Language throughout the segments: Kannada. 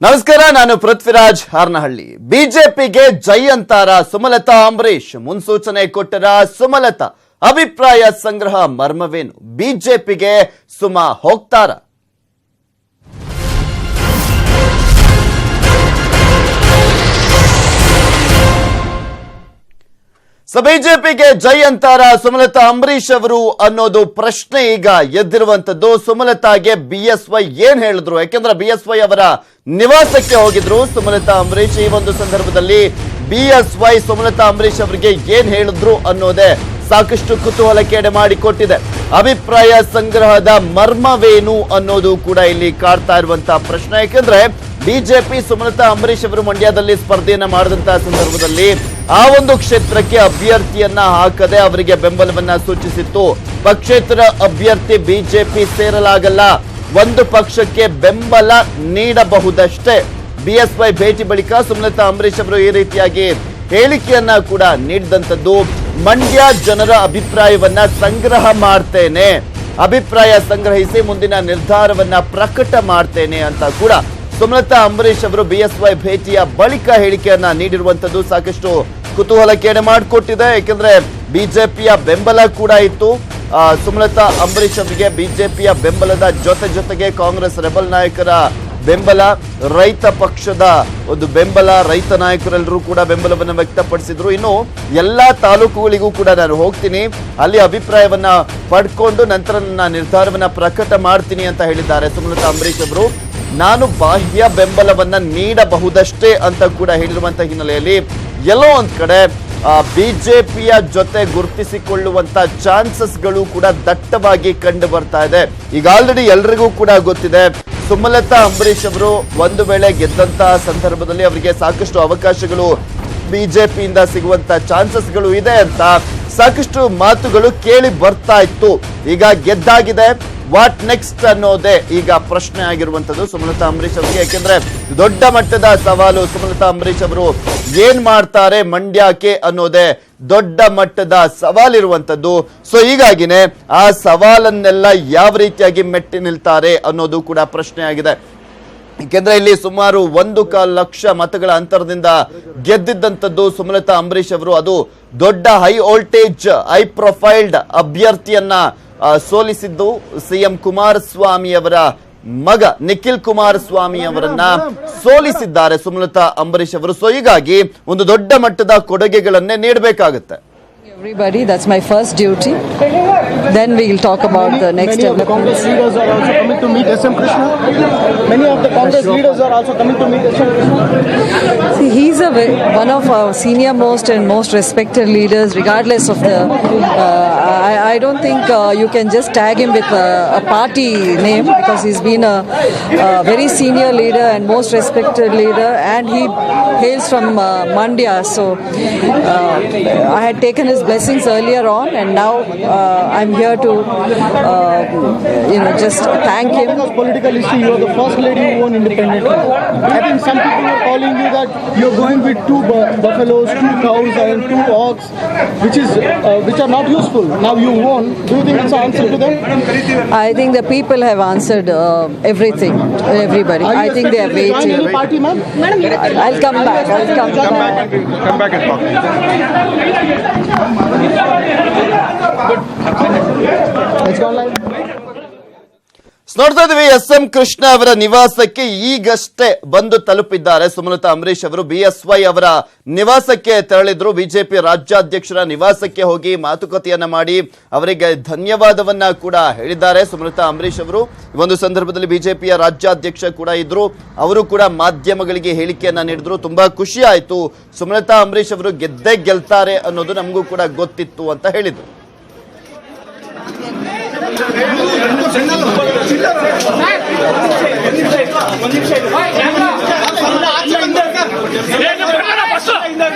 ನಮಸ್ಕಾರ, ನಾನು ಪೃಥ್ವಿರಾಜ್ ಹಾರ್ನಹಳ್ಳಿ. ಬಿಜೆಪಿಗೆ ಜೈ ಅಂತಾರ ಸುಮಲತಾ ಅಂಬರೀಶ್ ಮುನ್ಸೂಚನೆ ಕೊಟ್ಟರ ಸುಮಲತಾ. ಅಭಿಪ್ರಾಯ ಸಂಗ್ರಹ ಮರ್ಮವೇನು? ಬಿಜೆಪಿಗೆ ಸುಮ ಹೋಗ್ತಾರ? ಸೊ ಬಿಜೆಪಿಗೆ ಜೈ ಅಂತಾರ ಸುಮಲತಾ ಅಂಬರೀಶ್ ಅವರು ಅನ್ನೋದು ಪ್ರಶ್ನೆ ಈಗ ಎದ್ದಿರುವಂತದ್ದು. ಸುಮಲತಾಗೆ ಬಿ ಎಸ್ ವೈ ಏನ್ ಹೇಳಿದ್ರು? ಯಾಕೆಂದ್ರೆ ಬಿ ಎಸ್ ವೈ ಅವರ ನಿವಾಸಕ್ಕೆ ಹೋಗಿದ್ರು ಸುಮಲತಾ ಅಂಬರೀಶ್ ಈ ಒಂದು ಸಂದರ್ಭದಲ್ಲಿ B S Y Sumalatha Ambareesh ಅವರಿಗೆ ಏನ್ ಹೇಳಿದ್ರು ಅನ್ನೋದೇ ಸಾಕಷ್ಟು ಕುತೂಹಲಕ್ಕೆ ಮಾಡಿಕೊಟ್ಟಿದೆ. ಅಭಿಪ್ರಾಯ ಸಂಗ್ರಹದ ಮರ್ಮವೇನು ಅನ್ನೋದು ಕೂಡ ಇಲ್ಲಿ ಕಾಡ್ತಾ ಇರುವಂತಹ ಪ್ರಶ್ನೆ. ಯಾಕೆಂದ್ರೆ ಬಿಜೆಪಿ ಸುಮಲತಾ ಅಂಬರೀಶ್ ಅವರು ಮಂಡ್ಯದಲ್ಲಿ ಸ್ಪರ್ಧೆಯನ್ನ ಮಾಡಿದಂತಹ ಸಂದರ್ಭದಲ್ಲಿ ಆ ಒಂದು ಕ್ಷೇತ್ರಕ್ಕೆ ಅಭ್ಯರ್ಥಿಯನ್ನ ಹಾಕದೆ ಅವರಿಗೆ ಬೆಂಬಲವನ್ನ ಸೂಚಿಸಿತ್ತು. ಪಕ್ಷೇತರ ಅಭ್ಯರ್ಥಿ ಬಿಜೆಪಿ ಸೇರಲಾಗಲ್ಲ. ಒಂದು ಪಕ್ಷಕ್ಕೆ ಬೆಂಬಲ ನೀಡಬಹುದಷ್ಟೇ. ಬಿಎಸ್ವೈ ಭೇಟಿ ಬಳಿಕ ಸುಮಲತಾ ಅಂಬರೀಶ್ ಅವರು ಈ ರೀತಿಯಾಗಿ ಹೇಳಿಕೆಯನ್ನ ಕೂಡ ನೀಡಿದಂಥದ್ದು. ಮಂಡ್ಯ ಜನರ ಅಭಿಪ್ರಾಯವನ್ನ ಸಂಗ್ರಹ ಮಾಡ್ತೇನೆ. ಅಭಿಪ್ರಾಯ ಸಂಗ್ರಹಿಸಿ ಮುಂದಿನ ನಿರ್ಧಾರವನ್ನ ಪ್ರಕಟ ಮಾಡ್ತೇನೆ ಅಂತ ಕೂಡ ಸುಮಲತಾ ಅಂಬರೀಶ್ ಅವರು ಬಿಎಸ್ವೈ ಭೇಟಿಯ ಬಳಿಕ ಹೇಳಿಕೆಯನ್ನ ನೀಡಿರುವಂತದ್ದು ಸಾಕಷ್ಟು ಕುತೂಹಲಕ್ಕೆ ಮಾಡಿಕೊಟ್ಟಿದೆ. ಯಾಕೆಂದ್ರೆ ಬಿಜೆಪಿಯ ಬೆಂಬಲ ಕೂಡ ಇತ್ತು. ಸುಮಲತಾ ಅಂಬರೀಶ್ ಅವರಿಗೆ ಬಿಜೆಪಿಯ ಬೆಂಬಲದ ಜೊತೆ ಜೊತೆಗೆ ಕಾಂಗ್ರೆಸ್ ರೆಬಲ್ ನಾಯಕರ ಬೆಂಬಲ, ರೈತ ಪಕ್ಷದ ಒಂದು ಬೆಂಬಲ, ರೈತ ನಾಯಕರೆಲ್ಲರೂ ಕೂಡ ಬೆಂಬಲವನ್ನು ವ್ಯಕ್ತಪಡಿಸಿದ್ರು. ಇನ್ನು ಎಲ್ಲಾ ತಾಲೂಕುಗಳಿಗೂ ಕೂಡ ನಾನು ಹೋಗ್ತೀನಿ. ಅಲ್ಲಿ ಅಭಿಪ್ರಾಯವನ್ನ ಪಡ್ಕೊಂಡು ನಂತರ ನನ್ನ ನಿರ್ಧಾರವನ್ನ ಪ್ರಕಟ ಮಾಡ್ತೀನಿ ಅಂತ ಹೇಳಿದ್ದಾರೆ ಸುಮಲತಾ ಅಂಬರೀಶ್ ಅವರು. ನಾನು ಬಾಹ್ಯ ಬೆಂಬಲವನ್ನ ನೀಡಬಹುದಷ್ಟೇ ಅಂತ ಕೂಡ ಹೇಳಿರುವಂತ ಹಿನ್ನೆಲೆಯಲ್ಲಿ ಎಲ್ಲೋ ಒಂದ್ ಕಡೆ ಬಿಜೆಪಿಯ ಜೊತೆ ಗುರುತಿಸಿಕೊಳ್ಳುವಂತ ಚಾನ್ಸಸ್ಗಳು ಕೂಡ ದಟ್ಟವಾಗಿ ಕಂಡು ಬರ್ತಾ ಇದೆ. ಈಗ ಆಲ್ರೆಡಿ ಎಲ್ರಿಗೂ ಕೂಡ ಗೊತ್ತಿದೆ. ಸುಮಲತಾ ಅಂಬರೀಶ್ ಅವರು ಒಂದು ವೇಳೆ ಗೆದ್ದಂತಹ ಸಂದರ್ಭದಲ್ಲಿ ಅವರಿಗೆ ಸಾಕಷ್ಟು ಅವಕಾಶಗಳು ಬಿಜೆಪಿಯಿಂದ ಸಿಗುವಂತ ಚಾನ್ಸಸ್ಗಳು ಇದೆ ಅಂತ ಸಾಕಷ್ಟು ಮಾತುಗಳು ಕೇಳಿ ಬರ್ತಾ ಇತ್ತು. ಈಗ ಗೆದ್ದಾಗಿದೆ. ವಾಟ್ ನೆಕ್ಸ್ಟ್ ಅನ್ನೋದೇ ಈಗ ಪ್ರಶ್ನೆ ಆಗಿರುವಂತದ್ದು ಸುಮಲತಾ ಅಂಬರೀಶ್ ಅವರಿಗೆ. ಯಾಕೆಂದ್ರೆ ದೊಡ್ಡ ಮಟ್ಟದ ಸವಾಲು ಸುಮಲತಾ ಅಂಬರೀಶ್ ಅವರು ಏನ್ ಮಾಡ್ತಾರೆ ಮಂಡ್ಯಕ್ಕೆ ಅನ್ನೋದೇ ದೊಡ್ಡ ಮಟ್ಟದ ಸವಾಲಿರುವಂತದ್ದು ಸೊ ಹೀಗಾಗಿನೇ ಆ ಸವಾಲನ್ನೆಲ್ಲ ಯಾವ ರೀತಿಯಾಗಿ ಮೆಟ್ಟಿ ನಿಲ್ತಾರೆ ಅನ್ನೋದು ಕೂಡ ಪ್ರಶ್ನೆ ಆಗಿದೆ. ಏಕೆಂದ್ರೆ ಇಲ್ಲಿ ಸುಮಾರು ಒಂದು ಕಾಲ್ ಲಕ್ಷ ಮತಗಳ ಅಂತರದಿಂದ ಗೆದ್ದಿದ್ದಂಥದ್ದು ಸುಮಲತಾ ಅಂಬರೀಶ್ ಅವರು. ಅದು ದೊಡ್ಡ ಹೈ ವೋಲ್ಟೇಜ್ ಹೈ ಪ್ರೊಫೈಲ್ಡ್ ಅಭ್ಯರ್ಥಿಯನ್ನ ಸೋಲಿಸಿದ್ದು ಸಿಎಂ ಕುಮಾರಸ್ವಾಮಿ ಅವರ ಮಗ ನಿಖಿಲ್ ಕುಮಾರಸ್ವಾಮಿ ಅವರನ್ನ ಸೋಲಿಸಿದ್ದಾರೆ ಸುಮಲತಾ ಅಂಬರೀಶ್ ಅವರು ಸೊ ಹೀಗಾಗಿ ಒಂದು ದೊಡ್ಡ ಮಟ್ಟದ ಕೊಡುಗೆಗಳನ್ನೇ ನೀಡಬೇಕಾಗುತ್ತೆ Everybody, that's my first duty. Then we will talk about many, the next Many of the Congress leaders are also coming to meet SM Krishna. Many of the Congress leaders are also coming to meet SM Krishna. One of our senior most and most respected leaders, regardless of the. Uh, I, I don't think uh, you can just tag him with a, a party name because he's been a, a very senior leader and most respected leader, and he hails from uh, Mandya. So uh, I had taken his blessings earlier on, and now uh, I'm here to, uh, you know, just thank him. Political history, you are the first lady who won independently. I think some people are calling you that you're going with two bu- buffaloes, two cows, and two hogs, which is uh, which are not useful. Now you won. Do you think it's an answer to them? I think the people have answered uh, everything everybody. Are I think they are expected any waiting. party, ma'am? I'll come back. I'll come back. Come back and talk. It's gone live. ನೋಡ್ತಾ ಇದೀವಿ ಎಸ್ ಎಂ ಕೃಷ್ಣ ಅವರ ನಿವಾಸಕ್ಕೆ ಈಗಷ್ಟೇ ಬಂದು ತಲುಪಿದ್ದಾರೆ. ಸುಮಲತಾ ಅಂಬರೀಶ್ ಅವರು ಬಿ ಎಸ್ ವೈ ಅವರ ನಿವಾಸಕ್ಕೆ ತೆರಳಿದ್ರು. ಬಿಜೆಪಿ ರಾಜ್ಯಾಧ್ಯಕ್ಷರ ನಿವಾಸಕ್ಕೆ ಹೋಗಿ ಮಾತುಕತೆಯನ್ನ ಮಾಡಿ ಅವರಿಗೆ ಧನ್ಯವಾದವನ್ನ ಕೂಡ ಹೇಳಿದ್ದಾರೆ. ಸುಮಲತಾ ಅಂಬರೀಶ್ ಅವರು ಒಂದು ಸಂದರ್ಭದಲ್ಲಿ ಬಿಜೆಪಿಯ ರಾಜ್ಯಾಧ್ಯಕ್ಷ ಕೂಡ ಇದ್ರು. ಅವರು ಕೂಡ ಮಾಧ್ಯಮಗಳಿಗೆ ಹೇಳಿಕೆಯನ್ನ ನೀಡಿದ್ರು. ತುಂಬಾ ಖುಷಿ ಆಯ್ತು. ಸುಮಲತಾ ಅಂಬರೀಶ್ ಅವರು ಗೆದ್ದೇ ಗೆಲ್ತಾರೆ ಅನ್ನೋದು ನಮಗೂ ಕೂಡ ಗೊತ್ತಿತ್ತು ಅಂತ ಹೇಳಿದ್ರು.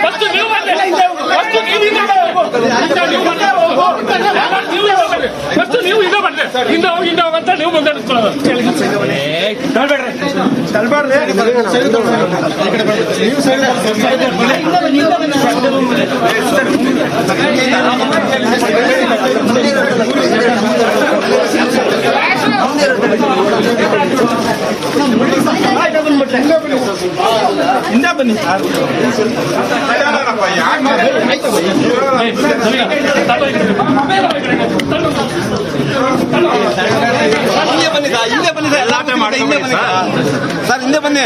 ಫಸ್ಟ್ ನೀವು ಬನ್ನಿ ಫಸ್ಟ್ ನೀವು ಹಿಂದೆ ಫಸ್ಟ್ ನೀವು ಹಿಂದೆ ಬನ್ನಿ ಹಿಂದೆ ಹೋಗಿ ಹಿಂದೆ ನೀವು ಮುಂದೆ Hindu ಬನ್ನಿ ಹಿಂದೆ ಬನ್ನಿ ಸರ್ ಹಿಂದೆ ಬನ್ನಿ ಸರ್ ಸರ್ ಹಿಂದೆ ಬನ್ನಿ ಸರ್ ಹಿಂದೆ ಬನ್ನಿ ಸರ್ ಹಿಂದೆ ಬನ್ನಿ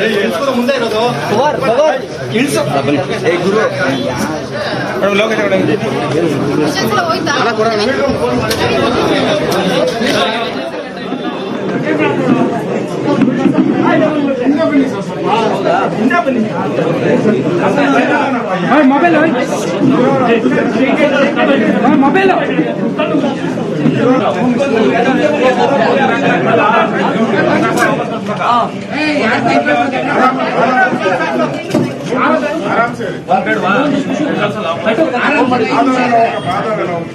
ಇಲ್ಲ. ಆಧಾರ ಹೋಗ್ರಿ ಅಣ್ಣ, ಬಾ, ಆಯ್ತಲ್ಲ ಆರಾಮ್ ಸೇರಿ ಆಧಾರ ಹೋಗ್ರಿ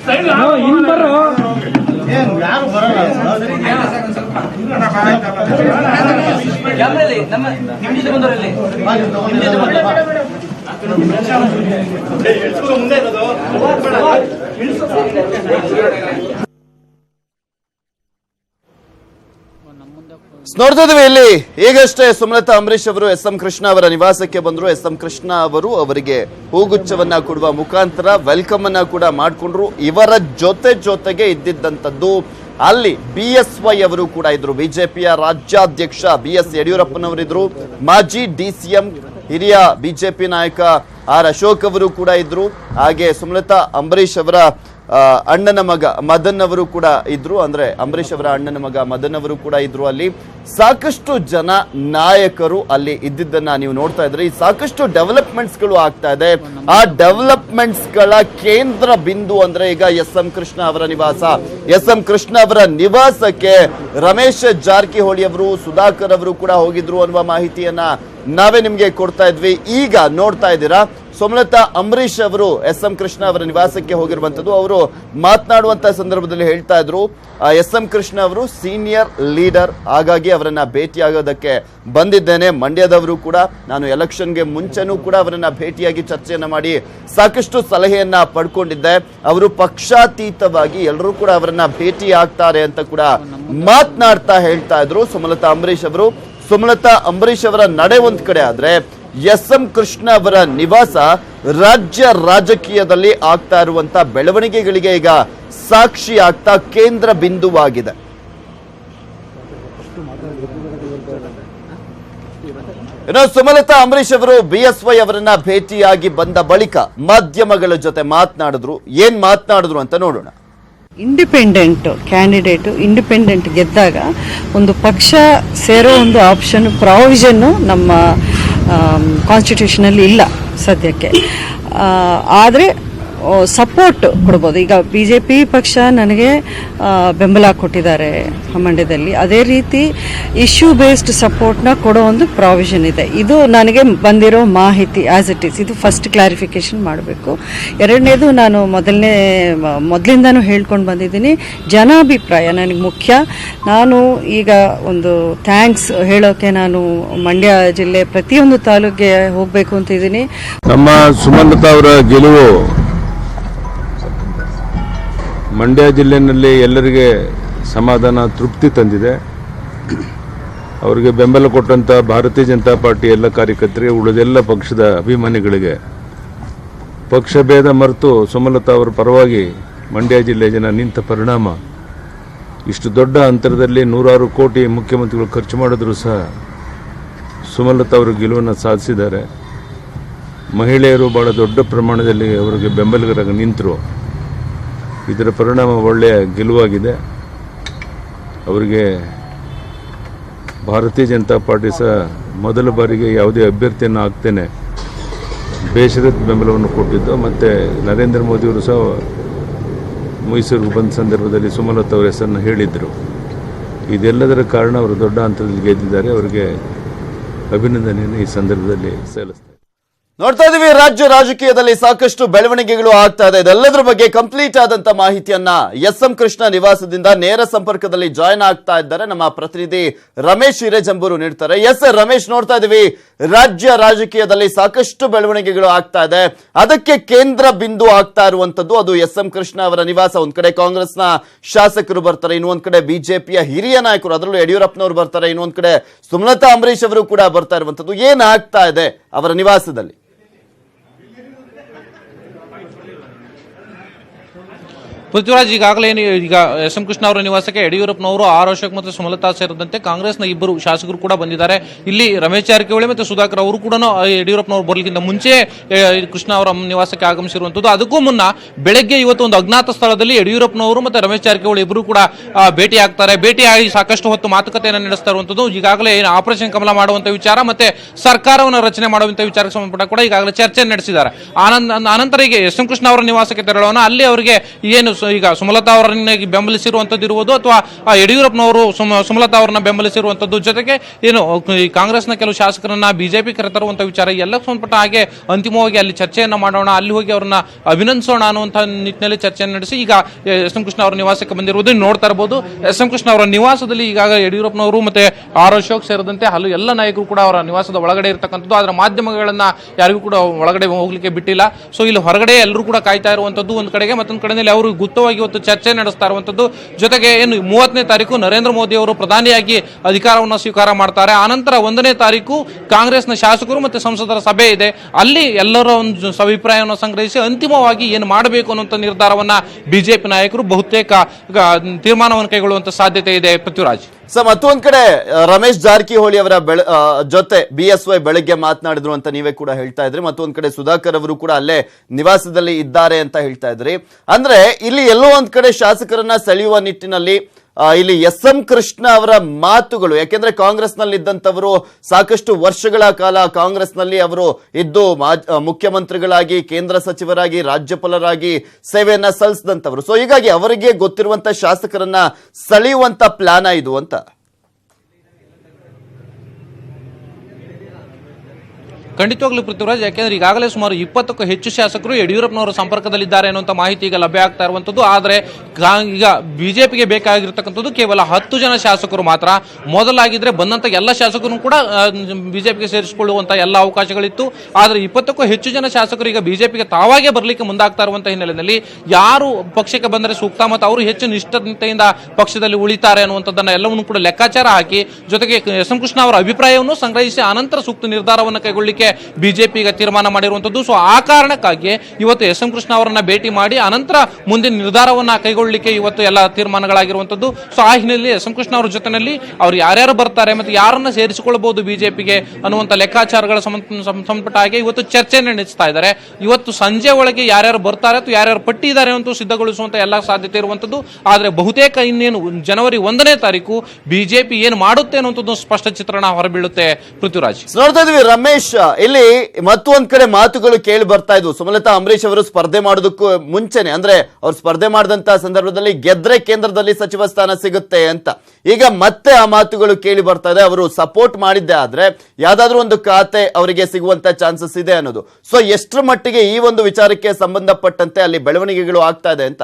ಸೈಡ್ ಆಧಾರ ಹೋಗೋದೇ ಇಲ್ಲ. ಅಣ್ಣ, ಬಾ, ಆಯ್ತಲ್ಲ ನೋಡ್ತಾ ಇದೀವಿ ಇಲ್ಲಿ. ಈಗಷ್ಟೇ ಸುಮಲತಾ ಅಂಬರೀಶ್ ಅವರು ಎಸ್ ಎಂ ಕೃಷ್ಣ ಅವರ ನಿವಾಸಕ್ಕೆ ಬಂದ್ರು. ಎಸ್ ಎಂ ಕೃಷ್ಣ ಅವರು ಅವರಿಗೆ ಹೂಗುಚ್ಛವನ್ನ ಕೊಡುವ ಮುಖಾಂತರ ವೆಲ್ಕಮ್ ಅನ್ನ ಕೂಡ ಮಾಡಿಕೊಂಡ್ರು. ಇವರ ಜೊತೆ ಜೊತೆಗೆ ಇದ್ದಿದ್ದಂಥದ್ದು ಅಲ್ಲಿ ಬಿ ಎಸ್ ವೈ ಅವರು ಕೂಡ ಇದ್ರು. ಬಿಜೆಪಿಯ ರಾಜ್ಯಾಧ್ಯಕ್ಷ ಬಿ ಎಸ್ ಯಡಿಯೂರಪ್ಪನವರಿದ್ರು. ಮಾಜಿ ಡಿ ಸಿ ಎಂ ಹಿರಿಯ ಬಿಜೆಪಿ ನಾಯಕ ಆರ್ ಅಶೋಕ್ ಅವರು ಕೂಡ ಇದ್ರು. ಹಾಗೆ ಸುಮಲತಾ ಅಂಬರೀಶ್ ಅವರ ಅಣ್ಣನ ಮಗ ಮದನ್ ಅವರು ಕೂಡ ಇದ್ರು. ಅಂದ್ರೆ ಅಂಬರೀಷ್ ಅವರ ಅಣ್ಣನ ಮಗ ಮದನ್ ಅವರು ಕೂಡ ಇದ್ರು ಅಲ್ಲಿ. ಸಾಕಷ್ಟು ಜನ ನಾಯಕರು ಅಲ್ಲಿ ಇದ್ದಿದ್ದನ್ನ ನೀವು ನೋಡ್ತಾ ಇದ್ರಿ. ಸಾಕಷ್ಟು ಡೆವಲಪ್ಮೆಂಟ್ಸ್ಗಳು ಆಗ್ತಾ ಇದೆ. ಆ ಡೆವಲಪ್ಮೆಂಟ್ಸ್ಗಳ ಕೇಂದ್ರ ಬಿಂದು ಅಂದ್ರೆ ಈಗ ಎಸ್ ಎಂ ಕೃಷ್ಣ ಅವರ ನಿವಾಸ. ಎಸ್ ಎಂ ಕೃಷ್ಣ ಅವರ ನಿವಾಸಕ್ಕೆ ರಮೇಶ್ ಜಾರಕಿಹೊಳಿ ಅವರು, ಸುಧಾಕರ್ ಅವರು ಕೂಡ ಹೋಗಿದ್ರು ಅನ್ನುವ ಮಾಹಿತಿಯನ್ನ ನಾವೇ ನಿಮ್ಗೆ ಕೊಡ್ತಾ ಇದ್ವಿ. ಈಗ ನೋಡ್ತಾ ಇದ್ದೀರಾ ಸೋಮಲತಾ ಅಂಬರೀಶ್ ಅವರು ಎಸ್ ಎಂ ಕೃಷ್ಣ ಅವರ ನಿವಾಸಕ್ಕೆ ಹೋಗಿರುವಂತದ್ದು ಅವರು ಮಾತನಾಡುವಂತ ಸಂದರ್ಭದಲ್ಲಿ ಹೇಳ್ತಾ ಇದ್ರು ಎಸ್ ಎಂ ಕೃಷ್ಣ ಅವರು ಸೀನಿಯರ್ ಲೀಡರ್, ಹಾಗಾಗಿ ಅವರನ್ನ ಭೇಟಿಯಾಗೋದಕ್ಕೆ ಬಂದಿದ್ದೇನೆ. ಮಂಡ್ಯದವರು ಕೂಡ, ನಾನು ಎಲೆಕ್ಷನ್ಗೆ ಮುಂಚೆನೂ ಕೂಡ ಅವರನ್ನ ಭೇಟಿಯಾಗಿ ಚರ್ಚೆಯನ್ನು ಮಾಡಿ ಸಾಕಷ್ಟು ಸಲಹೆಯನ್ನ ಪಡ್ಕೊಂಡಿದ್ದೆ. ಅವರು ಪಕ್ಷಾತೀತವಾಗಿ ಎಲ್ಲರೂ ಕೂಡ ಅವರನ್ನ ಭೇಟಿ ಆಗ್ತಾರೆ ಅಂತ ಕೂಡ ಮಾತನಾಡ್ತಾ ಹೇಳ್ತಾ ಇದ್ರು ಸುಮಲತಾ ಅಂಬರೀಶ್ ಅವರು. ಸುಮಲತಾ ಅಂಬರೀಶ್ ಅವರ ನಡೆ ಒಂದ್ ಕಡೆ ಆದ್ರೆ ಎಸ್ ಎಂ ಕೃಷ್ಣ ಅವರ ನಿವಾಸ ರಾಜ್ಯ ರಾಜಕೀಯದಲ್ಲಿ ಆಗ್ತಾ ಇರುವಂತಹ ಬೆಳವಣಿಗೆಗಳಿಗೆ ಈಗ ಸಾಕ್ಷಿ ಆಗ್ತಾ ಕೇಂದ್ರ ಬಿಂದುವಾಗಿದೆ. ಇನ್ನು ಸುಮಲತಾ ಅಂಬರೀಶ್ ಅವರು ಬಿ ಎಸ್ ವೈ ಅವರನ್ನ ಭೇಟಿಯಾಗಿ ಬಂದ ಬಳಿಕ ಮಾಧ್ಯಮಗಳ ಜೊತೆ ಮಾತನಾಡಿದ್ರು. ಏನ್ ಮಾತನಾಡಿದ್ರು ಅಂತ ನೋಡೋಣ. ಇಂಡಿಪೆಂಡೆಂಟ್ ಕ್ಯಾಂಡಿಡೇಟ್ ಇಂಡಿಪೆಂಡೆಂಟ್ ಗೆದ್ದಾಗ ಒಂದು ಪಕ್ಷ ಸೇರೋ ಒಂದು ಆಪ್ಷನ್ ಪ್ರಾವಿಷನ್ನು ನಮ್ಮ ಕಾನ್ಸ್ಟಿಟ್ಯೂಷನಲ್ಲಿ ಇಲ್ಲ ಸದ್ಯಕ್ಕೆ. ಆದರೆ ಸಪೋರ್ಟ್ ಕೊಡ್ಬೋದು. ಈಗ ಬಿ ಜೆ ಪಿ ಪಕ್ಷ ನನಗೆ ಬೆಂಬಲ ಕೊಟ್ಟಿದ್ದಾರೆ ಮಂಡ್ಯದಲ್ಲಿ. ಅದೇ ರೀತಿ ಇಶ್ಯೂ ಬೇಸ್ಡ್ ಸಪೋರ್ಟ್ನ ಕೊಡೋ ಒಂದು ಪ್ರಾವಿಷನ್ ಇದೆ. ಇದು ನನಗೆ ಬಂದಿರೋ ಮಾಹಿತಿ ಆಸ್ ಇಟ್ ಈಸ್ ಇದು ಫಸ್ಟ್ ಕ್ಲಾರಿಫಿಕೇಶನ್ ಮಾಡಬೇಕು. ಎರಡನೇದು ನಾನು ಮೊದಲನೇ ಮೊದಲಿಂದನೂ ಹೇಳ್ಕೊಂಡು ಬಂದಿದ್ದೀನಿ. ಜನಾಭಿಪ್ರಾಯ ನನಗೆ ಮುಖ್ಯ. ನಾನು ಈಗ ಒಂದು ಥ್ಯಾಂಕ್ಸ್ ಹೇಳೋಕೆ ನಾನು ಮಂಡ್ಯ ಜಿಲ್ಲೆ ಪ್ರತಿಯೊಂದು ತಾಲೂಕಿಗೆ ಹೋಗಬೇಕು ಅಂತ ಇದ್ದೀನಿ. ನಮ್ಮ ಸುಮಲತಾ ಅವರ ಗೆಲುವು ಮಂಡ್ಯ ಜಿಲ್ಲೆಯಲ್ಲಿ ಎಲ್ಲರಿಗೆ ಸಮಾಧಾನ, ತೃಪ್ತಿ ತಂದಿದೆ. ಅವರಿಗೆ ಬೆಂಬಲ ಕೊಟ್ಟಂತ ಭಾರತೀಯ ಜನತಾ ಪಾರ್ಟಿ ಎಲ್ಲ ಕಾರ್ಯಕರ್ತರಿಗೆ ಉಳಿದೆಲ್ಲ ಪಕ್ಷದ ಅಭಿಮಾನಿಗಳಿಗೆ ಪಕ್ಷ ಭೇದ ಮರೆತು ಸುಮಲತಾ ಅವರ ಪರವಾಗಿ ಮಂಡ್ಯ ಜಿಲ್ಲೆ ಜನ ನಿಂತ ಪರಿಣಾಮ. ಇಷ್ಟು ದೊಡ್ಡ ಅಂತರದಲ್ಲಿ ನೂರಾರು ಕೋಟಿ ಮುಖ್ಯಮಂತ್ರಿಗಳು ಖರ್ಚು ಮಾಡಿದ್ರು ಸಹ ಸುಮಲತಾ ಅವರು ಗೆಲುವನ್ನು ಸಾಧಿಸಿದ್ದಾರೆ. ಮಹಿಳೆಯರು ಬಹಳ ದೊಡ್ಡ ಪ್ರಮಾಣದಲ್ಲಿ ಅವರಿಗೆ ಬೆಂಬಲಿಗರಾಗಿ ನಿಂತರು. ಇದರ ಪರಿಣಾಮ ಒಳ್ಳೆಯ ಗೆಲುವಾಗಿದೆ. ಅವರಿಗೆ ಭಾರತೀಯ ಜನತಾ ಪಾರ್ಟಿ ಸಹ ಮೊದಲ ಬಾರಿಗೆ ಯಾವುದೇ ಅಭ್ಯರ್ಥಿಯನ್ನು ಹಾಕ್ತೇನೆ ಬೇಷರತ್ ಬೆಂಬಲವನ್ನು ಕೊಟ್ಟಿದ್ದು ಮತ್ತು ನರೇಂದ್ರ ಮೋದಿಯವರು ಸಹ ಮೈಸೂರಿಗೆ ಬಂದ ಸಂದರ್ಭದಲ್ಲಿ ಸುಮಲತಾ ಅವರ ಹೆಸರನ್ನು ಹೇಳಿದರು. ಇದೆಲ್ಲದರ ಕಾರಣ ಅವರು ದೊಡ್ಡ ಹಂತದಲ್ಲಿ ಗೆದ್ದಿದ್ದಾರೆ. ಅವರಿಗೆ ಅಭಿನಂದನೆಯನ್ನು ಈ ಸಂದರ್ಭದಲ್ಲಿ ಸಲ್ಲಿಸ್ತಾರೆ ನೋಡ್ತಾ ಇದೀವಿ, ರಾಜ್ಯ ರಾಜಕೀಯದಲ್ಲಿ ಸಾಕಷ್ಟು ಬೆಳವಣಿಗೆಗಳು ಆಗ್ತಾ ಇದೆ. ಇದೆಲ್ಲದರ ಬಗ್ಗೆ ಕಂಪ್ಲೀಟ್ ಆದಂತ ಮಾಹಿತಿಯನ್ನ ಎಸ್ ಎಂ ಕೃಷ್ಣ ನಿವಾಸದಿಂದ ನೇರ ಸಂಪರ್ಕದಲ್ಲಿ ಜಾಯ್ನ್ ಆಗ್ತಾ ಇದ್ದಾರೆ. ನಮ್ಮ ಪ್ರತಿನಿಧಿ ರಮೇಶ್ ಹಿರೇಜಂಬೂರು ನೀಡ್ತಾರೆ. ಎಸ್ ರಮೇಶ್ ನೋಡ್ತಾ ಇದೀವಿ, ರಾಜ್ಯ ರಾಜಕೀಯದಲ್ಲಿ ಸಾಕಷ್ಟು ಬೆಳವಣಿಗೆಗಳು ಆಗ್ತಾ ಇದೆ. ಅದಕ್ಕೆ ಕೇಂದ್ರ ಬಿಂದು ಆಗ್ತಾ ಇರುವಂತದ್ದು ಅದು ಎಸ್ ಎಂ ಕೃಷ್ಣ ಅವರ ನಿವಾಸ. ಒಂದ್ ಕಡೆ ಕಾಂಗ್ರೆಸ್ನ ಶಾಸಕರು ಬರ್ತಾರೆ, ಇನ್ನೊಂದ್ ಕಡೆ ಬಿಜೆಪಿಯ ಹಿರಿಯ ನಾಯಕರು, ಅದರಲ್ಲೂ ಯಡಿಯೂರಪ್ಪನವರು ಬರ್ತಾರೆ, ಇನ್ನೊಂದ್ ಕಡೆ ಸುಮಲತಾ ಅಂಬರೀಶ್ ಅವರು ಕೂಡ ಬರ್ತಾ ಇರುವಂತದ್ದು. ಏನಾಗ್ತಾ ಇದೆ ಅವರ ನಿವಾಸದಲ್ಲಿ? ಪೃಥ್ವಿರಾಜ್ ಈಗಾಗಲೇ ಈಗ ಎಸ್ ಎಂ ಕೃಷ್ಣ ಅವರ ನಿವಾಸಕ್ಕೆ ಯಡಿಯೂರಪ್ಪನವರು ಆರ್ ಅಶೋಕ್ ಮತ್ತು ಸುಮಲತಾ ಸೇರಿದಂತೆ ಕಾಂಗ್ರೆಸ್ನ ಇಬ್ಬರು ಶಾಸಕರು ಕೂಡ ಬಂದಿದ್ದಾರೆ. ಇಲ್ಲಿ ರಮೇಶ್ ಜಾರಕಿಹೊಳಿ ಮತ್ತು ಸುಧಾಕರ್ ಅವರು ಕೂಡ ಯಡಿಯೂರಪ್ಪನವರು ಬರಲಿಕ್ಕಿಂತ ಮುಂಚೆ ಕೃಷ್ಣ ಅವರ ನಿವಾಸಕ್ಕೆ ಆಗಮಿಸಿರುವಂಥದ್ದು ಅದಕ್ಕೂ ಮುನ್ನ ಬೆಳಗ್ಗೆ ಇವತ್ತು ಒಂದು ಅಜ್ಞಾತ ಸ್ಥಳದಲ್ಲಿ ಯಡಿಯೂರಪ್ಪನವರು ಮತ್ತು ರಮೇಶ್ ಜಾರಕಿಹೊಳಿ ಇಬ್ಬರು ಕೂಡ ಭೇಟಿ ಆಗ್ತಾರೆ ಭೇಟಿಯಾಗಿ ಸಾಕಷ್ಟು ಹೊತ್ತು ಮಾತುಕತೆಯನ್ನು ನಡೆಸ್ತಾ ಇರುವಂಥದ್ದು ಈಗಾಗಲೇ ಏನು ಆಪರೇಷನ್ ಕಮಲ ಮಾಡುವಂಥ ವಿಚಾರ ಮತ್ತೆ ಸರ್ಕಾರವನ್ನು ರಚನೆ ಮಾಡುವಂಥ ವಿಚಾರಕ್ಕೆ ಸಂಬಂಧಪಟ್ಟ ಕೂಡ ಈಗಾಗಲೇ ಚರ್ಚೆ ನಡೆಸಿದ್ದಾರೆ. ಆನಂದ ಅನಂತರ ಈಗ ಎಸ್ ಎಂ ಕೃಷ್ಣ ಅವರ ನಿವಾಸಕ್ಕೆ ತೆರಳೋಣ. ಅಲ್ಲಿ ಅವರಿಗೆ ಏನು ಈಗ ಸುಮಲತಾ ಅವರನ್ನ ಬೆಂಬಲಿಸಿರುವಂತದ್ದು ಇರುವುದು ಅಥವಾ ಯಡಿಯೂರಪ್ಪನವರು ಸುಮ- ಸುಮಲತಾ ಅವರನ್ನ ಬೆಂಬಲಿಸಿರುವಂತದ್ದು ಜೊತೆಗೆ ಏನು, ಈ ಕಾಂಗ್ರೆಸ್ನ ಕೆಲವು ಶಾಸಕರನ್ನ ಬಿಜೆಪಿ ಕರೆತರುವಂತ ವಿಚಾರ ಎಲ್ಲ ಸಂಬಂಧಪಟ್ಟ ಹಾಗೆ ಅಂತಿಮವಾಗಿ ಅಲ್ಲಿ ಚರ್ಚೆಯನ್ನ ಮಾಡೋಣ, ಅಲ್ಲಿ ಹೋಗಿ ಅವರನ್ನ ಅಭಿನಂದಿಸೋಣ ಅನ್ನುವಂಥ ನಿಟ್ಟಿನಲ್ಲಿ ಚರ್ಚೆಯನ್ನು ನಡೆಸಿ ಈಗ ಎಸ್ ಎಂ ಕೃಷ್ಣ ಅವರ ನಿವಾಸಕ್ಕೆ ಬಂದಿರುವುದು ನೋಡ್ತಾ ಇರಬಹುದು ಎಸ್ ಎಂ ಕೃಷ್ಣ ಅವರ ನಿವಾಸದಲ್ಲಿ ಈಗ ಯಡಿಯೂರಪ್ಪನವರು ಮತ್ತೆ ಆರ್ ಅಶೋಕ್ ಸೇರಿದಂತೆ ಹಲವು ಎಲ್ಲ ನಾಯಕರು ಕೂಡ ಅವರ ನಿವಾಸದ ಒಳಗಡೆ ಇರತಕ್ಕಂಥದ್ದು. ಅದರ ಮಾಧ್ಯಮಗಳನ್ನ ಯಾರಿಗೂ ಕೂಡ ಒಳಗಡೆ ಹೋಗ್ಲಿಕ್ಕೆ ಬಿಟ್ಟಿಲ್ಲ. ಸೊ ಇಲ್ಲಿ ಹೊರಗಡೆ ಎಲ್ಲರೂ ಕೂಡ ಕಾಯ್ತಾ ಇರುವಂತದ್ದು ಒಂದು ಕಡೆಗೆ, ಮತ್ತೊಂದು ಕಡೆಯಲ್ಲಿ ಅವರು ಗುಪ್ತವಾಗಿ ಇವತ್ತು ಚರ್ಚೆ ನಡೆಸ್ತಾ ಇರುವಂಥದ್ದು ಜೊತೆಗೆ ಏನು ಮೂವತ್ತನೇ ತಾರೀಕು ನರೇಂದ್ರ ಮೋದಿ ಅವರು ಪ್ರಧಾನಿಯಾಗಿ ಅಧಿಕಾರವನ್ನು ಸ್ವೀಕಾರ ಮಾಡ್ತಾರೆ. ಆನಂತರ ಒಂದನೇ ತಾರೀಕು ಕಾಂಗ್ರೆಸ್ನ ಶಾಸಕರು ಮತ್ತು ಸಂಸದರ ಸಭೆ ಇದೆ. ಅಲ್ಲಿ ಎಲ್ಲರ ಒಂದು ಅಭಿಪ್ರಾಯವನ್ನು ಸಂಗ್ರಹಿಸಿ ಅಂತಿಮವಾಗಿ ಏನು ಮಾಡಬೇಕು ಅನ್ನುವಂಥ ನಿರ್ಧಾರವನ್ನು ಬಿಜೆಪಿ ನಾಯಕರು ಬಹುತೇಕ ತೀರ್ಮಾನವನ್ನು ಕೈಗೊಳ್ಳುವಂಥ ಸಾಧ್ಯತೆ ಇದೆ ಪೃಥ್ವಿರಾಜ್. ಸೊ ಮತ್ತೊಂದ್ ಕಡೆ ರಮೇಶ್ ಜಾರಕಿಹೊಳಿ ಅವರ ಬೆಳ ಜೊತೆ ಬಿ ಎಸ್ ವೈ ಬೆಳಗ್ಗೆ ಮಾತನಾಡಿದ್ರು ಅಂತ ನೀವೇ ಕೂಡ ಹೇಳ್ತಾ ಇದ್ರಿ. ಮತ್ತೊಂದ್ ಕಡೆ ಸುಧಾಕರ್ ಅವರು ಕೂಡ ಅಲ್ಲೇ ನಿವಾಸದಲ್ಲಿ ಇದ್ದಾರೆ ಅಂತ ಹೇಳ್ತಾ ಇದ್ರಿ. ಅಂದ್ರೆ, ಇಲ್ಲಿ ಎಲ್ಲೋ ಒಂದ್ ಕಡೆ ಶಾಸಕರನ್ನ ಸೆಳೆಯುವ ನಿಟ್ಟಿನಲ್ಲಿ ಇಲ್ಲಿ ಎಸ್ ಎಂ ಕೃಷ್ಣ ಅವರ ಮಾತುಗಳು, ಯಾಕೆಂದ್ರೆ ಕಾಂಗ್ರೆಸ್ನಲ್ಲಿ ಇದ್ದಂಥವರು ಸಾಕಷ್ಟು ವರ್ಷಗಳ ಕಾಲ ಕಾಂಗ್ರೆಸ್ನಲ್ಲಿ ಅವರು ಇದ್ದು ಮುಖ್ಯಮಂತ್ರಿಗಳಾಗಿ, ಕೇಂದ್ರ ಸಚಿವರಾಗಿ, ರಾಜ್ಯಪಾಲರಾಗಿ, ಸೇವೆಯನ್ನ ಸಲ್ಲಿಸಿದಂಥವ್ರು. ಸೊ ಹೀಗಾಗಿ ಅವರಿಗೆ ಗೊತ್ತಿರುವಂತ ಶಾಸಕರನ್ನ ಸೆಳೆಯುವಂತ ಪ್ಲಾನ ಇದು ಅಂತ. ಖಂಡಿತವಾಗ್ಲೂ ಪೃಥ್ವಿರಾಜ್, ಯಾಕೆಂದ್ರೆ ಈಗಾಗಲೇ ಸುಮಾರು ಇಪ್ಪತ್ತಕ್ಕೂ ಹೆಚ್ಚು ಶಾಸಕರು ಯಡಿಯೂರಪ್ಪನವರ ಸಂಪರ್ಕದಲ್ಲಿದ್ದಾರೆ ಅನ್ನುವಂಥ ಮಾಹಿತಿ ಈಗ ಲಭ್ಯ ಆಗ್ತಾ ಇರುವಂಥದ್ದು. ಆದರೆ ಈಗ ಬಿಜೆಪಿಗೆ ಬೇಕಾಗಿರ್ತಕ್ಕಂಥದ್ದು ಕೇವಲ ಹತ್ತು ಜನ ಶಾಸಕರು ಮಾತ್ರ. ಮೊದಲಾಗಿದ್ರೆ ಬಂದಂತ ಎಲ್ಲ ಶಾಸಕರು ಕೂಡ ಬಿಜೆಪಿಗೆ ಸೇರಿಸಿಕೊಳ್ಳುವಂಥ ಎಲ್ಲ ಅವಕಾಶಗಳಿತ್ತು. ಆದರೆ ಇಪ್ಪತ್ತಕ್ಕೂ ಹೆಚ್ಚು ಜನ ಶಾಸಕರು ಈಗ ಬಿಜೆಪಿಗೆ ತಾವಾಗೇ ಬರಲಿಕ್ಕೆ ಮುಂದಾಗ್ತಾ ಇರುವಂಥ ಹಿನ್ನೆಲೆಯಲ್ಲಿ ಯಾರು ಪಕ್ಷಕ್ಕೆ ಬಂದರೆ ಸೂಕ್ತ ಮತ್ತು ಅವರು ಹೆಚ್ಚು ನಿಷ್ಠತೆಯಿಂದ ಪಕ್ಷದಲ್ಲಿ ಉಳಿತಾರೆ ಅನ್ನುವಂಥದ್ದನ್ನು ಎಲ್ಲವನ್ನೂ ಕೂಡ ಲೆಕ್ಕಾಚಾರ ಹಾಕಿ, ಜೊತೆಗೆ ಎಸ್ ಎಂ ಕೃಷ್ಣ ಅವರ ಅಭಿಪ್ರಾಯವನ್ನು ಸಂಗ್ರಹಿಸಿ ಆನಂತರ ಸೂಕ್ತ ನಿರ್ಧಾರವನ್ನು ಕೈಗೊಳ್ಳಿಕ್ಕೆ ಬಿಜೆಪಿ ಈಗ ತೀರ್ಮಾನ ಮಾಡಿರುವಂಥದ್ದು. ಸೊ ಆ ಕಾರಣಕ್ಕಾಗಿ ಇವತ್ತು ಎಸ್ ಎಂ ಕೃಷ್ಣ ಅವರನ್ನ ಭೇಟಿ ಮಾಡಿ ಅನಂತರ ಮುಂದಿನ ನಿರ್ಧಾರವನ್ನ ಕೈಗೊಳ್ಳಲಿಕ್ಕೆ ಇವತ್ತು ಎಲ್ಲ ತೀರ್ಮಾನಗಳಾಗಿರುವಂಥದ್ದು. ಸೊ ಆ ಹಿನ್ನೆಲೆಯಲ್ಲಿ ಎಸ್ ಎಂ ಕೃಷ್ಣ ಅವರ ಜೊತೆಯಲ್ಲಿ ಅವ್ರು ಯಾರ್ಯಾರು ಬರ್ತಾರೆ ಮತ್ತು ಯಾರನ್ನ ಸೇರಿಸಿಕೊಳ್ಳಬಹುದು ಬಿಜೆಪಿಗೆ ಅನ್ನುವಂತ ಲೆಕ್ಕಾಚಾರಗಳ ಸಂಬಂಧಪಟ್ಟ ಹಾಗೆ ಇವತ್ತು ಚರ್ಚೆ ನಡೆಸ್ತಾ ಇದ್ದಾರೆ. ಇವತ್ತು ಸಂಜೆ ಒಳಗೆ ಯಾರ್ಯಾರು ಬರ್ತಾರೆ ಅಥವಾ ಯಾರ್ಯಾರು ಪಟ್ಟಿ ಇದ್ದಾರೆ ಅಂತ ಸಿದ್ಧಗೊಳಿಸುವಂತ ಎಲ್ಲ ಸಾಧ್ಯತೆ ಇರುವಂತದ್ದು ಆದ್ರೆ ಬಹುತೇಕ ಇನ್ನೇನು ಜನವರಿ ಒಂದನೇ ತಾರೀಕು ಬಿಜೆಪಿ ಏನು ಮಾಡುತ್ತೆ ಅನ್ನುವಂಥದ್ದು ಸ್ಪಷ್ಟ ಚಿತ್ರಣ ಹೊರಬೀಳುತ್ತೆ. ಪೃಥ್ವಿರಾಜ್. ನೋಡ್ತಾ ಇದೀವಿ ರಮೇಶ್ ಇಲ್ಲಿ ಮತ್ತೊಂದ್ ಕಡೆ ಮಾತುಗಳು ಕೇಳಿ ಬರ್ತಾ ಇದ್ವು. ಸುಮಲತಾ ಅಂಬರೀಶ್ ಅವರು ಸ್ಪರ್ಧೆ ಮಾಡೋದಕ್ಕೂ ಮುಂಚೆನೆ, ಅಂದ್ರೆ ಅವ್ರು ಸ್ಪರ್ಧೆ ಮಾಡಿದಂತ ಸಂದರ್ಭದಲ್ಲಿ ಗೆದ್ರೆ ಕೇಂದ್ರದಲ್ಲಿ ಸಚಿವ ಸ್ಥಾನ ಸಿಗುತ್ತೆ ಅಂತ. ಈಗ ಮತ್ತೆ ಆ ಮಾತುಗಳು ಕೇಳಿ ಬರ್ತಾ ಇದೆ. ಅವರು ಸಪೋರ್ಟ್ ಮಾಡಿದ್ದೆ ಆದ್ರೆ ಯಾವ್ದಾದ್ರು ಒಂದು ಖಾತೆ ಅವರಿಗೆ ಸಿಗುವಂತ ಚಾನ್ಸಸ್ ಇದೆ ಅನ್ನೋದು. ಸೊ ಎಷ್ಟರ ಮಟ್ಟಿಗೆ ಈ ಒಂದು ವಿಚಾರಕ್ಕೆ ಸಂಬಂಧಪಟ್ಟಂತೆ ಅಲ್ಲಿ ಬೆಳವಣಿಗೆಗಳು ಆಗ್ತಾ ಇದೆ ಅಂತ?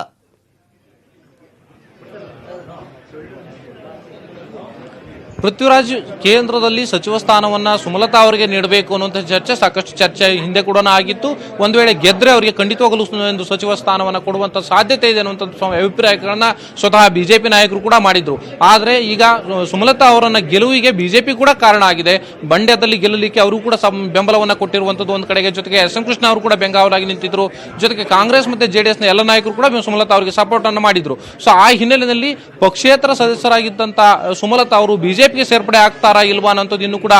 ಪೃಥ್ವಿರಾಜ್ ಕೇಂದ್ರದಲ್ಲಿ ಸಚಿವ ಸ್ಥಾನವನ್ನ ಸುಮಲತಾ ಅವರಿಗೆ ನೀಡಬೇಕು ಅನ್ನುವಂಥ ಚರ್ಚೆ ಸಾಕಷ್ಟು ಚರ್ಚೆ ಹಿಂದೆ ಕೂಡ ಆಗಿತ್ತು. ಒಂದು ವೇಳೆ ಗೆದ್ರೆ ಅವರಿಗೆ ಖಂಡಿತವಾಗಲೂ ಎಂದು ಸಚಿವ ಸ್ಥಾನವನ್ನು ಕೊಡುವಂಥ ಸಾಧ್ಯತೆ ಇದೆ ಅನ್ನುವಂಥ ಅಭಿಪ್ರಾಯಗಳನ್ನು ಸ್ವತಃ ಬಿಜೆಪಿ ನಾಯಕರು ಕೂಡ ಮಾಡಿದ್ರು. ಆದರೆ ಈಗ ಸುಮಲತಾ ಅವರನ್ನ ಗೆಲುವಿಗೆ ಬಿಜೆಪಿ ಕೂಡ ಕಾರಣ ಆಗಿದೆ. ಮಂಡ್ಯದಲ್ಲಿ ಗೆಲ್ಲಲಿಕ್ಕೆ ಅವರು ಕೂಡ ಬೆಂಬಲವನ್ನು ಕೊಟ್ಟಿರುವಂತದ್ದು ಒಂದು ಕಡೆಗೆ. ಜೊತೆಗೆ ಎಸ್ ಎಂ ಕೃಷ್ಣ ಅವರು ಕೂಡ ಬೆಂಗಾವಲಾಗಿ ನಿಂತಿದ್ರು. ಜೊತೆಗೆ ಕಾಂಗ್ರೆಸ್ ಮತ್ತೆ ಜೆಡಿಎಸ್ನ ಎಲ್ಲ ನಾಯಕರು ಕೂಡ ಸುಮಲತಾ ಅವರಿಗೆ ಸಪೋರ್ಟ್ ಅನ್ನು ಮಾಡಿದ್ರು. ಸೊ ಆ ಹಿನ್ನೆಲೆಯಲ್ಲಿ ಪಕ್ಷೇತರ ಸದಸ್ಯರಾಗಿದ್ದಂಥ ಸುಮಲತಾ ಅವರು ಬಿಜೆಪಿ ಬಿಜೆಪಿಗೆ ಸೇರ್ಪಡೆ ಆಗ್ತಾರಾ ಇಲ್ವಾ ಅನ್ನೋದು ಇನ್ನೂ ಕೂಡ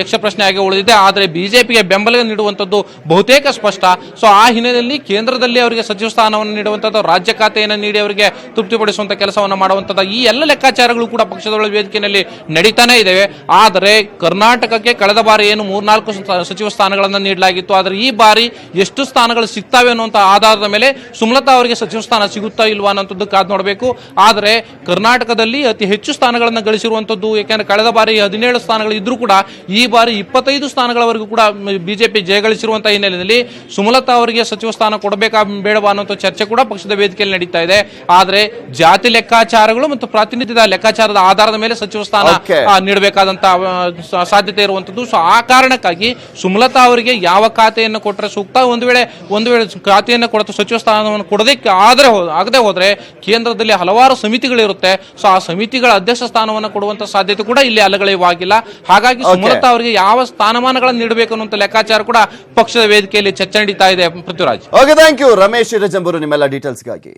ಯಕ್ಷ ಪ್ರಶ್ನೆ ಆಗಿ ಉಳಿದಿದೆ. ಆದರೆ ಬಿಜೆಪಿಗೆ ಬೆಂಬಲ ನೀಡುವಂಥದ್ದು ಬಹುತೇಕ ಸ್ಪಷ್ಟ. ಸೊ ಆ ಹಿನ್ನೆಲೆಯಲ್ಲಿ ಕೇಂದ್ರದಲ್ಲಿ ಅವರಿಗೆ ಸಚಿವ ಸ್ಥಾನವನ್ನು ನೀಡುವಂಥದ್ದು, ರಾಜ್ಯ ಖಾತೆಯನ್ನು ನೀಡಿ ಅವರಿಗೆ ತೃಪ್ತಿಪಡಿಸುವಂಥ ಕೆಲಸವನ್ನು ಮಾಡುವಂಥದ್ದು, ಈ ಎಲ್ಲ ಲೆಕ್ಕಾಚಾರಗಳು ಕೂಡ ಪಕ್ಷದ ಒಳ ವೇದಿಕೆಯಲ್ಲಿ ನಡೀತಾನೆ ಇದ್ದಾವೆ ಆದರೆ ಕರ್ನಾಟಕಕ್ಕೆ ಕಳೆದ ಬಾರಿ ಏನು ಮೂರ್ನಾಲ್ಕು ಸಚಿವ ಸ್ಥಾನಗಳನ್ನು ನೀಡಲಾಗಿತ್ತು. ಆದರೆ ಈ ಬಾರಿ ಎಷ್ಟು ಸ್ಥಾನಗಳು ಸಿಗ್ತವೆ ಅನ್ನುವಂಥ ಆಧಾರದ ಮೇಲೆ ಸುಮಲತಾ ಅವರಿಗೆ ಸಚಿವ ಸ್ಥಾನ ಸಿಗುತ್ತಾ ಇಲ್ವಾ ಅನ್ನೋಂಥದ್ದು ಕಾದು ನೋಡಬೇಕು. ಆದರೆ ಕರ್ನಾಟಕದಲ್ಲಿ ಅತಿ ಹೆಚ್ಚು ಸ್ಥಾನಗಳನ್ನು ಗಳಿಸಿರುವಂಥದ್ದು ಯಾಕೆಂದ್ರೆ ಕಳೆದ ಬಾರಿ ಹದಿನೇಳು ಸ್ಥಾನಗಳು ಇದ್ರೂ ಕೂಡ ಈ ಬಾರಿ ಇಪ್ಪತ್ತೈದು ಸ್ಥಾನಗಳವರೆಗೂ ಕೂಡ ಬಿಜೆಪಿ ಜಯಗಳಿಸಿರುವಂತಹ ಹಿನ್ನೆಲೆಯಲ್ಲಿ ಸುಮಲತಾ ಅವರಿಗೆ ಸಚಿವ ಸ್ಥಾನ ಕೊಡಬೇಕಾ ಬೇಡವಾ ಅನ್ನೋ ಚರ್ಚೆ ಕೂಡ ಪಕ್ಷದ ವೇದಿಕೆಯಲ್ಲಿ ನಡೀತಾ ಇದೆ. ಆದರೆ ಜಾತಿ ಲೆಕ್ಕಾಚಾರಗಳು ಮತ್ತು ಪ್ರಾತಿನಿಧ್ಯದ ಲೆಕ್ಕಾಚಾರದ ಆಧಾರದ ಮೇಲೆ ಸಚಿವ ಸ್ಥಾನ ನೀಡಬೇಕಾದಂತಹ ಸಾಧ್ಯತೆ ಇರುವಂತದ್ದು ಸೊ ಆ ಕಾರಣಕ್ಕಾಗಿ ಸುಮಲತಾ ಅವರಿಗೆ ಯಾವ ಖಾತೆಯನ್ನು ಕೊಟ್ಟರೆ ಸೂಕ್ತ? ಒಂದು ವೇಳೆ ಒಂದು ವೇಳೆ ಖಾತೆಯನ್ನು ಕೊಡತು ಸಚಿವ ಸ್ಥಾನವನ್ನು ಕೊಡೋದಕ್ಕೆ ಆದರೆ ಆಗದೆ ಹೋದ್ರೆ ಕೇಂದ್ರದಲ್ಲಿ ಹಲವಾರು ಸಮಿತಿಗಳಿರುತ್ತೆ. ಸೊ ಆ ಸಮಿತಿಗಳ ಅಧ್ಯಕ್ಷ ಸ್ಥಾನವನ್ನು ಕೊಡುವಂತ ಸಾಧ್ಯತೆ ಕೂಡ ಇಲ್ಲಿ ಅಲಗಳಿವಾಗಿಲ್ಲ ಹಾಗಾಗಿ. ಸುಮಲತಾ ಅವರಿಗೆ ಯಾವ ಸ್ಥಾನಮಾನಗಳನ್ನು ನೀಡಬೇಕು ಅನ್ನುವಂತ ಲೆಕ್ಕಾಚಾರ ಕೂಡ ಪಕ್ಷದ ವೇದಿಕೆಯಲ್ಲಿ ಚರ್ಚೆ ನಡೀತಾ ಇದೆ Prithviraj. Okay thank you Ramesh ರಜಂಬರು ನಿಮ್ಮೆಲ್ಲ ಡೀಟೇಲ್ಸ್ಗಾಗಿ